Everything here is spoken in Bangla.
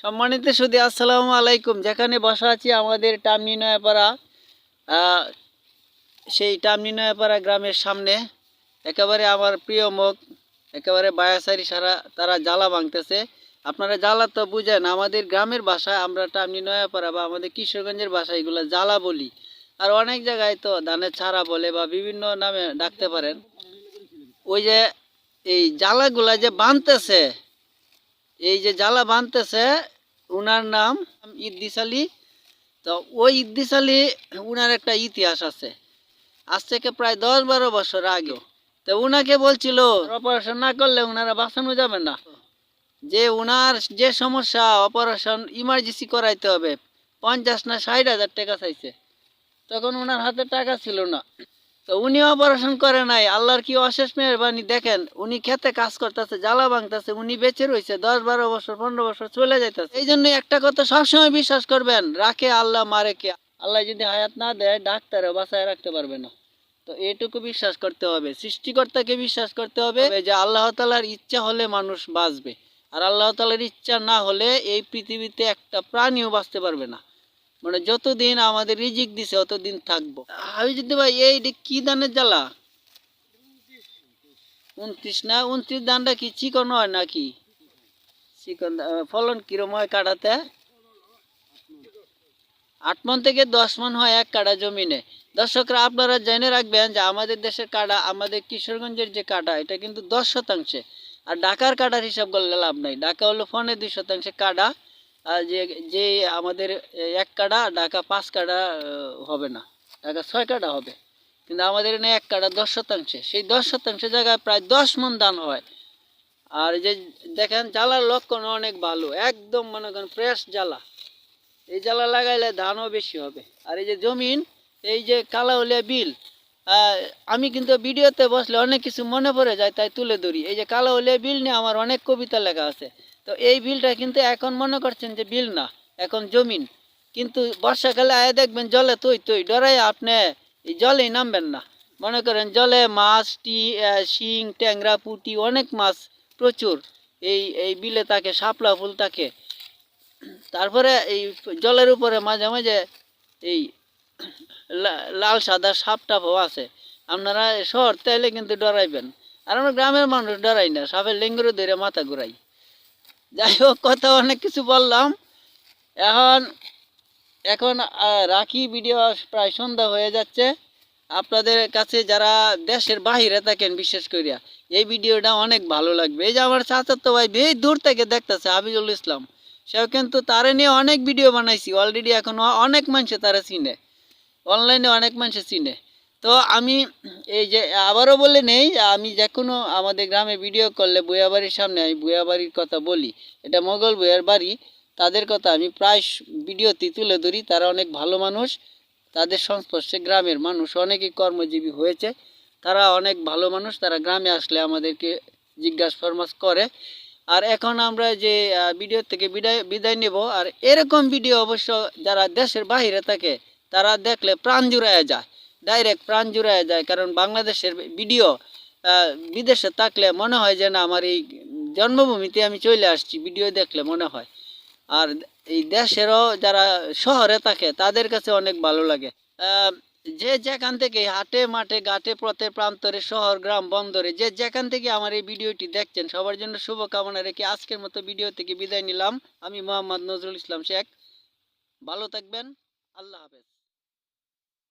সম্মানিত সুদী আসসালামু আলাইকুম। যেখানে বসা আছি আমাদের টামনি নয়াপাড়া সেই টামনি নয়াপাড়া গ্রামের সামনে। একেবারে আমার প্রিয় মুখ, একেবারে বায়াসারি সারা তারা জ্বালা ভাঙতেছে। আপনারা জ্বালা তো বুঝেন, আমাদের গ্রামের ভাষায় আমরা টামনি নয়াপাড়া বা আমাদের কিশোরগঞ্জের ভাষায় এগুলো জ্বালা বলি। আর অনেক জায়গায় তো ধানের ছাড়া বলে বা বিভিন্ন নামে ডাকতে পারেন। ওই যে এই জ্বালাগুলা যে বানতেছে এই যে জ্বালা বানতেছে, উনার নাম ইদ্দিস আলী। তো ওই ইদ্দিস আলী, উনার একটা ইতিহাস আছে। আজ থেকে প্রায় দশ বারো বছর আগেও। তো উনাকে বলছিল, অপারেশন না করলে উনারা বাঁচানো যাবে না। যে উনার যে সমস্যা, অপারেশন ইমার্জেন্সি করাইতে হবে, পঞ্চাশ না ষাট হাজার টাকা চাইছে। তখন ওনার হাতে টাকা ছিল না। তো উনি অপারেশন করে নাই আল্লাহর কি অশেষ মেহরবানি দেখেন উনি খেতে কাজ করতেছে জ্বালা ভাঙতেছে উনি বেঁচে রয়েছে দশ বারো বছর পনেরো বছর চলে যাইতেছে। এই জন্য একটা কথা সবসময় বিশ্বাস করবেন রাখে আল্লাহ মারে কে? আল্লাহ যদি হায়াত না দেয় ডাক্তারও বাঁচায় রাখতে পারবে না। তো এটুকু বিশ্বাস করতে হবে সৃষ্টিকর্তাকে বিশ্বাস করতে হবে যে আল্লাহ তালার ইচ্ছা হলে মানুষ বাঁচবে আর আল্লাহ তালার ইচ্ছা না হলে এই পৃথিবীতে একটা প্রাণীও বাঁচতে পারবে না। মানে যতদিন আমাদের রিজিক দিছে, অতদিন থাকব। আমি যদি ভাই, এই কি দানের জ্বালা? উনত্রিশ না? উনত্রিশ দানটা কি চিকন হয় নাকি? চিকন ফলন কিরম হয় কাটাতে? আট মন থেকে দশ মন হয় এক কাটা জমিনে। দর্শকরা, আপনারা জেনে রাখবেন যে আমাদের দেশের কাটা আমাদের কিশোরগঞ্জের যে কাটা এটা কিন্তু দশ শতাংশে। আর ঢাকার কাটার হিসাব করলে লাভ নাই। ঢাকা হলো ফোনে দুই শতাংশে কাটা যে যে আমাদের এক কাটা ঢাকা পাঁচ কাটা হবে না। ঢাকা ছয় কাটা হবে। কিন্তু আমাদের এখানে এক কাটা দশ শতাংশে। সেই দশ শতাংশ জায়গায় প্রায় দশ মন ধান হয়। আর যে দেখেন, জ্বালার লক্ষণ অনেক ভালো। একদম মনে করেন ফ্রেশ জ্বালা। এই জ্বালা লাগাইলে ধানও বেশি হবে। আর এই যে জমিন, এই যে কালা কালাউলিয়া বিল আমি কিন্তু ভিডিওতে বসলে অনেক কিছু মনে পড়ে যায়, তাই তুলে ধরি। এই যে কালো হলে বিল নিয়ে আমার অনেক কবিতা লেখা আছে। তো এই বিলটা কিন্তু এখন মনে করছেন যে বিল না, এখন জমিন। কিন্তু বর্ষাকালে আয় দেখবেন জলে তৈ তৈ ডরাই আপনি এই জলেই নামবেন না। মনে করেন জলে মাছ, টি শিং, ট্যাংরা, পুঁটি অনেক মাছ প্রচুর। এই এই বিলে থাকে, শাপলা ফুল থাকে। তারপরে এই জলের উপরে মাঝে মাঝে এই লাল, সাদা সাপ টাপও আছে। আপনারা শহর তাইলে কিন্তু ডরাইবেন। আর আমরা গ্রামের মানুষ ডরাই না, সাপের লেঙ্গুরে ধরে মাথা ঘুরাই। যাই হোক, কথা অনেক কিছু বললাম। এখন এখন রাখি ভিডিও প্রায় সন্ধ্যা হয়ে যাচ্ছে। আপনাদের কাছে যারা দেশের বাহিরে থাকেন, বিশেষ করিয়া, এই ভিডিওটা অনেক ভালো লাগবে। এই যে আমার চাচাতো ভাই বেশ দূর থেকে দেখতেছে হাবিজুল ইসলাম। সেও কিন্তু তারে নিয়ে অনেক ভিডিও বানাইছি। অলরেডি এখন অনেক মানুষে তারা চিনে। অনলাইনে অনেক মানুষে চিনে। তো আমি এই যে, আবারও বলে নেই, আমি যে কোনো আমাদের গ্রামে ভিডিও করলে বুয়া বাড়ির সামনে আমি বুয়া বাড়ির কথা বলি। এটা মোগল বুয়ার বাড়ি, তাদের কথা আমি প্রায় ভিডিওতে তুলে ধরি। তারা অনেক ভালো মানুষ, তাদের সংস্পর্শে গ্রামের মানুষ অনেকেই কর্মজীবী হয়েছে। তারা অনেক ভালো মানুষ, তারা গ্রামে আসলে আমাদেরকে জিজ্ঞাসা ফরমাস করে। আর এখন আমরা যে ভিডিও থেকে বিদায় বিদায় নেব। আর এরকম ভিডিও অবশ্য যারা দেশের বাইরে থাকে তারা দেখলে প্রাণ জুড়ায় যায় ডাইরেক্ট প্রাণ জুড়ায় যায়। কারণ বাংলাদেশের ভিডিও বিদেশে থাকলে মনে হয় যে না, আমার এই জন্মভূমিতে আমি চলে আসছি, ভিডিও দেখলে মনে হয়। আর এই দেশেরও যারা শহরে থাকে, তাদের কাছে অনেক ভালো লাগে। যে যেখান থেকে হাটে মাঠে, ঘাটে, পথে, প্রান্তরে, শহর, গ্রাম, বন্দরে, যে যেখান থেকে আমার এই ভিডিওটি দেখছেন, সবার জন্য শুভকামনা রেখে আজকের মতো ভিডিও থেকে বিদায় নিলাম। আমি মোহাম্মদ নজরুল ইসলাম শেখ। ভালো থাকবেন। আল্লাহ হাফেজ।